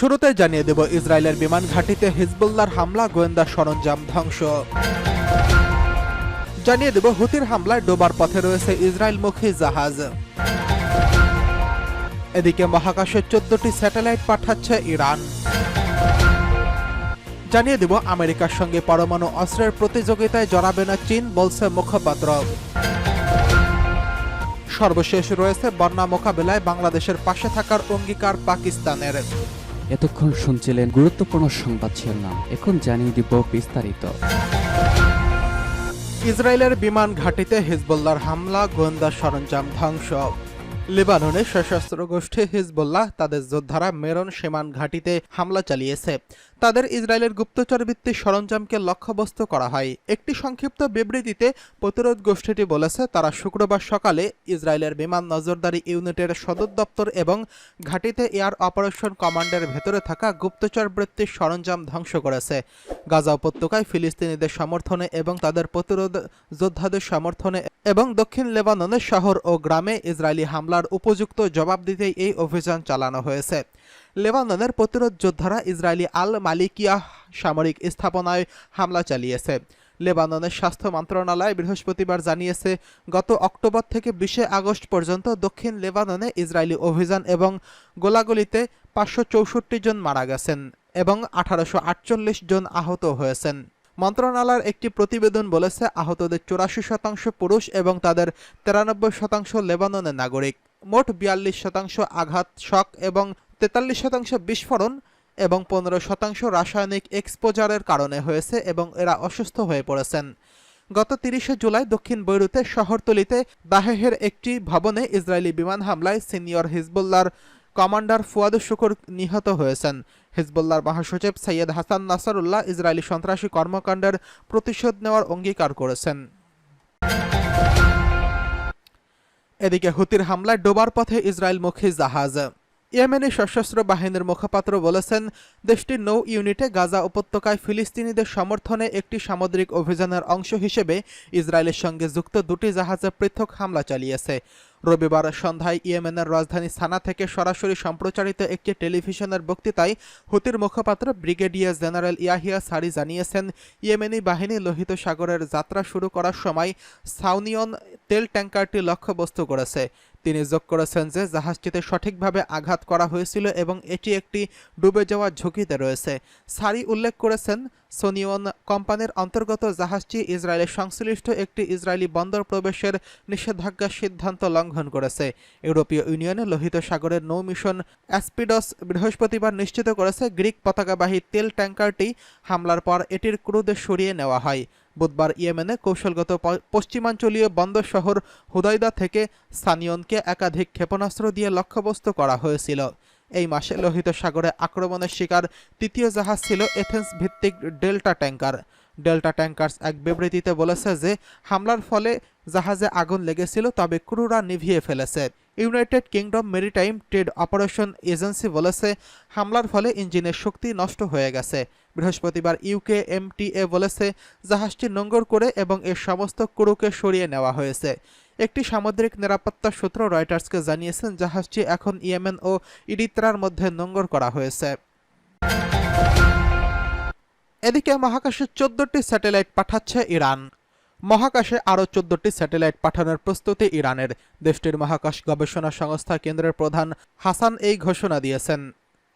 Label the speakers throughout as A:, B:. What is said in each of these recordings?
A: শুরুতে জানিয়ে দেব, ইসরায়েলের বিমান ঘাঁটিতে হিজবুল্লাহর হামলা, গোয়েন্দা সরঞ্জাম ধ্বংস। জানিয়ে দেব, হুতির হামলায় ডোবার পথে রয়েছে ইসরায়েলমুখী জাহাজ। এদিকে মহাকাশে চোদ্দটি স্যাটেলাইট পাঠাচ্ছে ইরান। জানিয়ে দেব, আমেরিকার সঙ্গে পরমাণু অস্ত্রের প্রতিযোগিতায় জড়াবে না চীন, বলছে মুখপাত্র। সর্বশেষ রয়েছে বন্যা মোকাবেলায় বাংলাদেশের পাশে থাকার অঙ্গীকার পাকিস্তানের।
B: এতক্ষণ শুনছিলেন গুরুত্বপূর্ণ সংবাদ শিরোনাম। এখন জানিয়ে দিব বিস্তারিত।
A: ইসরায়েলের বিমান ঘাটিতে হিজবুল্লাহর হামলা, গোয়েন্দা সরঞ্জাম ধ্বংস। লেবাননে সশস্ত্র গোষ্ঠী হিজবুল্লাহ, তাদের যোদ্ধারা মেরন সীমান ঘাটিতে হামলা চালিয়েছে। তাদের ইসরায়েলের গুপ্তচর ভিত্তিক সরঞ্জামকে লক্ষ্যবস্তু করা হয়। একটি সংক্ষিপ্ত বিবৃতিতে প্রতিরোধ গোষ্ঠীটি বলেছে, তারা শুক্রবার সকালে ইসরায়েলের বিমান নজরদারি ইউনিটের সদর দপ্তর এবং ঘাটিতে এয়ার অপারেশন কমান্ডের ভেতরে থাকা গুপ্তচর বৃত্তির সরঞ্জাম ধ্বংস করেছে। গাজা উপত্যকায় ফিলিস্তিনিদের সমর্থনে এবং তাদের প্রতিরোধ যোদ্ধাদের সমর্থনে এবং দক্ষিণ লেবাননের শহর ও গ্রামে ইসরায়েলি হামলার উপযুক্ত জবাব দিতেই এই অভিযান চালানো হয়েছে। লেবাননের প্রতিরোধ যোদ্ধারা ইসরায়েলি আল মালিকিয়া সামরিক স্থাপনায় হামলা চালিয়েছে। লেবাননের স্বাস্থ্য মন্ত্রণালয় বৃহস্পতিবার জানিয়েছে, গত অক্টোবর থেকে বিশে আগস্ট পর্যন্ত দক্ষিণ লেবাননে ইসরায়েলি অভিযান এবং গোলাগুলিতে পাঁচশো চৌষট্টি জন মারা গেছেন এবং আঠারোশো আটচল্লিশ জন আহত হয়েছেন। মন্ত্রণালয়ের একটি প্রতিবেদন বলেছে, আহতদের চুরাশি শতাংশ পুরুষ এবং তাদের তিরানব্বই শতাংশ লেবাননের নাগরিক। মোট বিয়াল্লিশ শতাংশ আঘাত, শক এবং তেতাল্লিশ শতাংশ বিস্ফোরণ এবং পনেরো শতাংশ রাসায়নিক এক্সপোজারের কারণে হয়েছে এবং এরা অসুস্থ হয়ে পড়েছেন। গত তিরিশে জুলাই দক্ষিণ বৈরুতে শহরতলিতে দাহেহের একটি ভবনে ইসরায়েলি বিমান হামলায় সিনিয়র হিজবুল্লাহর কমান্ডার ফুয়াদ শুকুর নিহত হয়েছেন। হিজবুল্লাহর মহাসচিব সৈয়দ হাসান নাসারুল্লাহ ইসরায়েলি সন্ত্রাসী কর্মকাণ্ডের প্রতিশোধ নেওয়ার অঙ্গীকার করেছেন। এদিকে হুতির হামলায় ডোবার পথে ইসরায়েলমুখী জাহাজ। ইয়েমেনি সশস্ত্র বাহিনীর মুখপাত্র বলেছেন, দেশটির নৌ ইউনিটে গাজা উপত্যকায় ফিলিস্তিনিদের সমর্থনে একটি সামুদ্রিক অভিযানের অংশ হিসেবে ইসরায়েলের সঙ্গে যুক্ত দুটি জাহাজে পৃথক হামলা চালিয়েছে। রবিবার সন্ধ্যায় ইয়েমেনের রাজধানী সানা থেকে সরাসরি সম্প্রচারিত একটি টেলিভিশনের বক্তৃতায় হুতির মুখপাত্র ব্রিগেডিয়ার জেনারেল ইয়াহিয়া সারি জানিয়েছেন, ইয়েমেনি বাহিনী লোহিত সাগরের যাত্রা শুরু করার সময় সাউনিয়ন তেল ট্যাঙ্কারটি লক্ষ্যবস্তু করেছে। তিনি যোগ করেছেন যে জাহাজটিতে সঠিকভাবে আঘাত করা হয়েছিল এবং এটি একটি ডুবে যাওয়ার ঝুঁকিতে রয়েছে। সারি উল্লেখ করেছেন সোনিয়ন কোম্পানির অন্তর্গত জাহাজটি ইসরায়েলের সংশ্লিষ্ট একটি ইসরায়েলি বন্দর প্রবেশের নিষেধাজ্ঞা সিদ্ধান্ত লঙ্ঘন করেছে। ইউরোপীয় ইউনিয়নে লোহিত সাগরের নৌ মিশন অ্যাসপিডস বৃহস্পতিবার নিশ্চিত করেছে, গ্রিক পতাকাবাহী তেল ট্যাঙ্কারটি হামলার পর এটির ক্রুদের সরিয়ে নেওয়া হয়। বুধবার ইয়েমেনে কৌশলগত পশ্চিমাঞ্চলীয় বন্দর শহর হুদাইদা থেকে সানিয়নকে একাধিক ক্ষেপণাস্ত্র দিয়ে লক্ষ্যবস্তু করা হয়েছিল। এই মাসে লোহিত সাগরে আক্রমণের শিকার তৃতীয় জাহাজ ছিল এথেন্স ভিত্তিক ডেল্টা ট্যাঙ্কার। ডেল্টা ট্যাঙ্কার্স এক বিবৃতিতে বলেছে যে, হামলার ফলে জাহাজে আগুন লেগেছিল, তবে ক্রুরা নিভিয়ে ফেলেছে। United Kingdom maritime trade operation agency বলেছে, হামলার ফলে ইঞ্জিনের শক্তি নষ্ট হয়ে গেছে। বৃহস্পতিবার ইউকে এমটিএ বলেছে, জাহাজটি নোঙ্গর করে এবং এর সমস্ত ক্রুকে সরিয়ে নেওয়া হয়েছে। একটি সামুদ্রিক নিরাপত্তা সূত্র রয়টার্সকে জানিয়েছেন, জাহাজটি এখন ইয়েমেন ও ইরিত্রার মধ্যে নোঙ্গর করা হয়েছে। এদিকে মহাকাশে চোদ্দটি স্যাটেলাইট পাঠাচ্ছে ইরান। মহাকাশে আরও চোদ্দটি স্যাটেলাইট পাঠানোর প্রস্তুতি ইরানের। দেশটির মহাকাশ গবেষণা সংস্থা কেন্দ্রের প্রধান হাসান এই ঘোষণা দিয়েছেন।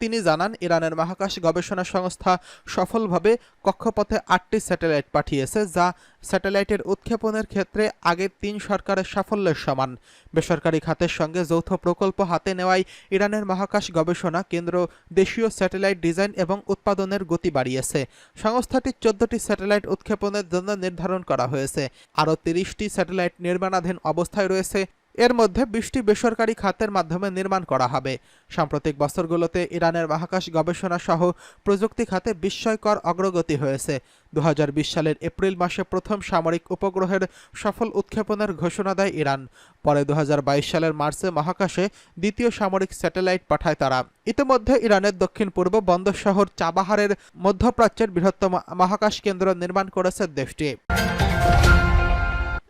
A: তিনি জানান, ইরানের মহাকাশ গবেষণা সংস্থা সফলভাবে কক্ষপথে আটটি স্যাটেলাইট পাঠিয়েছে, যা স্যাটেলাইটের উৎক্ষেপণের ক্ষেত্রে আগের তিন সরকারের সাফল্যের সমান। বেসরকারি খাতের সঙ্গে যৌথ প্রকল্প হাতে নেওয়ায় ইরানের মহাকাশ গবেষণা কেন্দ্র দেশীয় স্যাটেলাইট ডিজাইন এবং উৎপাদনের গতি বাড়িয়েছে। সংস্থাটির চোদ্দটি স্যাটেলাইট উৎক্ষেপণের জন্য নির্ধারণ করা হয়েছে। আরও তিরিশটি স্যাটেলাইট নির্মাণাধীন অবস্থায় রয়েছে। এর মধ্যে বিশটি বেসরকারি খাতের মাধ্যমে নির্মাণ করা হবে। সাম্প্রতিক বছরগুলোতে ইরানের মহাকাশ গবেষণা সহ প্রযুক্তি খাতে বিস্ময়কর অগ্রগতি হয়েছে। দু হাজার বিশ সালের এপ্রিল মাসে প্রথম সামরিক উপগ্রহের সফল উৎক্ষেপণের ঘোষণা দেয় ইরান। পরে দু হাজার বাইশ সালের মার্চে মহাকাশে দ্বিতীয় সামরিক স্যাটেলাইট পাঠায় তারা। ইতিমধ্যে ইরানের দক্ষিণ পূর্ব বন্দর শহর চাবাহারের মধ্যপ্রাচ্যের বৃহত্তম মহাকাশ কেন্দ্র নির্মাণ করেছে দেশটি।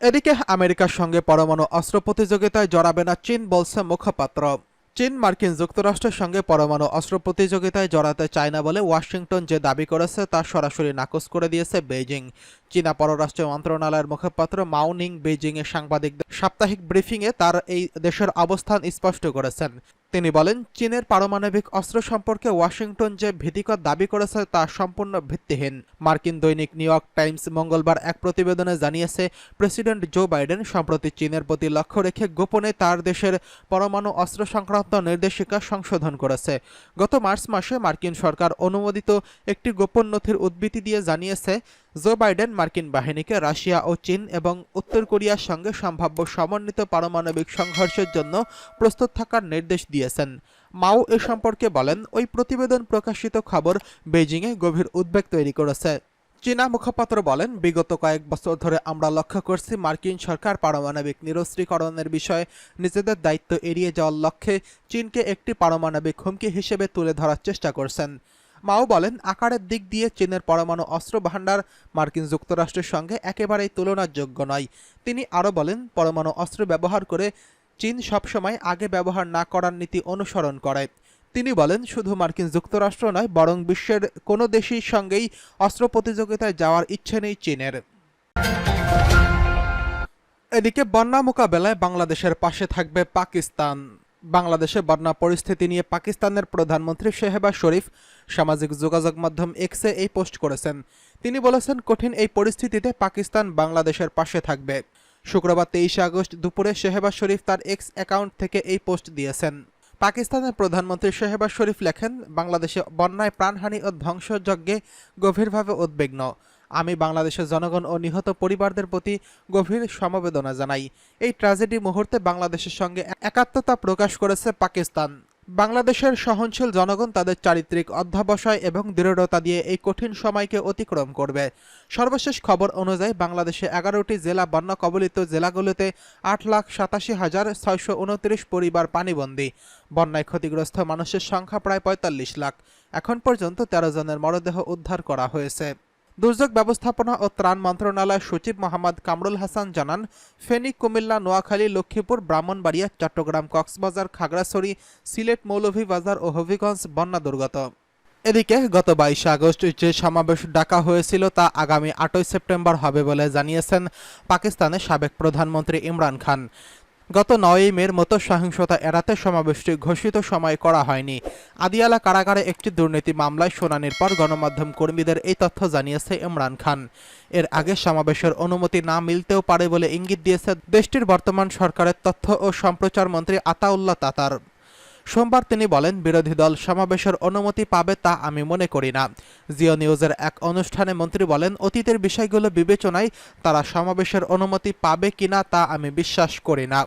A: এদিকে আমেরিকার সঙ্গে পরমাণু অস্ত্র প্রতিযোগিতায় জড়াবে না চীন, বলছে মুখপাত্র। চীন মার্কিন যুক্তরাষ্ট্রের সঙ্গে পরমাণু অস্ত্র প্রতিযোগিতায় জড়াতে চায় না বলে ওয়াশিংটন যে দাবি করেছে তা সরাসরি নাকচ করে দিয়েছে বেইজিং। চীনা পররাষ্ট্র মন্ত্রণালয়ের মুখপাত্র মাউনিং বেইজিংয়ে সাংবাদিকদের সাপ্তাহিক ব্রিফিংয়ে তার এই দেশের অবস্থান স্পষ্ট করেছেন। তিনি বলেন, চীনের পারমাণবিক অস্ত্র সম্পর্কে ওয়াশিংটন যে ভীতিকর দাবি করেছে তা সম্পূর্ণ ভিত্তিহীন। মার্কিন দৈনিক নিউ ইয়র্ক টাইমস মঙ্গলবার এক প্রতিবেদনে জানিয়েছে, প্রেসিডেন্ট জো বাইডেন, সম্প্রতি চীনের প্রতি লক্ষ্য রেখে গোপনে তার দেশের পরমাণু অস্ত্র সংক্রান্ত নির্দেশিকা সংশোধন করেছে। গত মার্চ মাসে মার্কিন সরকার অনুমোদিত একটি গোপন নথির উদ্ধৃতি দিয়ে জানিয়েছে জো বাইডেন, মার্কিন বাহিনীকে রাশিয়া ও চীন এবং উত্তর কোরিয়ার সঙ্গে সম্ভাব্য সমন্বিত পারমাণবিক সংঘর্ষের জন্য প্রস্তুত থাকার নির্দেশ দিয়েছেন। মাও এ সম্পর্কে বলেন, ওই প্রতিবেদন প্রকাশিত খবর বেজিংয়ে গভীর উদ্বেগ তৈরি করেছে। চীনা মুখপাত্র বলেন, বিগত কয়েক বছর ধরে আমরা লক্ষ্য করছি মার্কিন সরকার পারমাণবিক নিরস্ত্রীকরণের বিষয়ে নিজেদের দায়িত্ব এড়িয়ে যাওয়ার লক্ষ্যে চীনকে একটি পারমাণবিক হুমকি হিসেবে তুলে ধরার চেষ্টা করছেন। মাও বলেন, আকারের দিক দিয়ে চীনের পরমাণু অস্ত্র ভাণ্ডার মার্কিন যুক্তরাষ্ট্রের সঙ্গে একেবারেই তুলনাযোগ্য নয়। তিনি আরও বলেন, পরমাণু অস্ত্র ব্যবহার করে চীন সবসময় আগে ব্যবহার না করার নীতি অনুসরণ করে। তিনি বলেন, শুধু মার্কিন যুক্তরাষ্ট্র নয়, বরং বিশ্বের কোনো দেশের সঙ্গেই অস্ত্র প্রতিযোগিতায় যাওয়ার ইচ্ছে নেই চীনের। এদিকে বন্যা মোকাবেলায় বাংলাদেশের পাশে থাকবে পাকিস্তান। বাংলাদেশে বন্যা পরিস্থিতি নিয়ে পাকিস্তানের প্রধানমন্ত্রী শেহবাজ শরীফ সামাজিক যোগাযোগ মাধ্যম এক্সে এই পোস্ট করেছেন। তিনি বলেছেন, কঠিন এই পরিস্থিতিতে পাকিস্তান বাংলাদেশের পাশে থাকবে। শুক্রবার তেইশে আগস্ট দুপুরে শেহবাজ শরীফ তার এক্স অ্যাকাউন্ট থেকে এই পোস্ট দিয়েছেন। পাকিস্তানের প্রধানমন্ত্রী শেহবাজ শরীফ লেখেন, বাংলাদেশে বন্যায় প্রাণহানি ও ধ্বংসযজ্ঞে গভীরভাবে উদ্বিগ্ন। আমি বাংলাদেশের জনগণ ও নিহত পরিবারদের প্রতি গভীর সমবেদনা জানাই। এই ট্র্যাজেডি মুহূর্তে বাংলাদেশের সঙ্গে একাত্মতা প্রকাশ করেছে পাকিস্তান। বাংলাদেশের সহনশীল জনগণ তাদের চারিত্রিক অধ্যাবসায় এবং দৃঢ়তা দিয়ে এই কঠিন সময়কে অতিক্রম করবে। সর্বশেষ খবর অনুযায়ী বাংলাদেশে এগারোটি জেলা বন্যা কবলিত জেলাগুলোতে আট লাখ সাতাশি হাজার ছয়শো উনত্রিশ পরিবার পানিবন্দী। বন্যায় ক্ষতিগ্রস্ত মানুষের সংখ্যা প্রায় পঁয়তাল্লিশ লাখ। এখন পর্যন্ত তেরো জনের মরদেহ উদ্ধার করা হয়েছে। দুর্যোগ ব্যবস্থাপনা ও ত্রাণ মন্ত্রণালয়ের সচিব মোহাম্মদ কামরুল হাসান জানান, ফেনী, কুমিল্লা, নোয়াখালী, লক্ষ্মীপুর, ব্রাহ্মণবাড়িয়া, চট্টগ্রাম, কক্সবাজার, খাগড়াছড়ি, সিলেট, মৌলভীবাজার ও হবিগঞ্জ বন্যা দুর্গত। এদিকে গত বাইশে আগস্ট যে সমাবেশ ডাকা হয়েছিল তা আগামী আটই সেপ্টেম্বর হবে বলে জানিয়েছেন পাকিস্তানের সাবেক প্রধানমন্ত্রী ইমরান খান। গত নয়ই মের মতো সহিংসতা এড়াতে সমাবেশটি ঘোষিত সময় করা হয়নি। আদিয়ালা কারাগারে একটি দুর্নীতি মামলায় শুনানির পর গণমাধ্যম কর্মীদের এই তথ্য জানিয়েছে ইমরান খান। এর আগে সমাবেশের অনুমতি না মিলতেও পারে বলে ইঙ্গিত দিয়েছে দেশটির বর্তমান সরকারের তথ্য ও সম্প্রচার মন্ত্রী আতাউল্লাহ তাতার। সোমবার তিনি বলেন, বিরোধী দল সমাবেশের অনুমতি পাবে তা আমি মনে করি না। জিও নিউজের এক অনুষ্ঠানে মন্ত্রী বলেন, অতীতের বিষয়গুলো বিবেচনায় তারা সমাবেশের অনুমতি পাবে কিনা তা আমি বিশ্বাস করি না।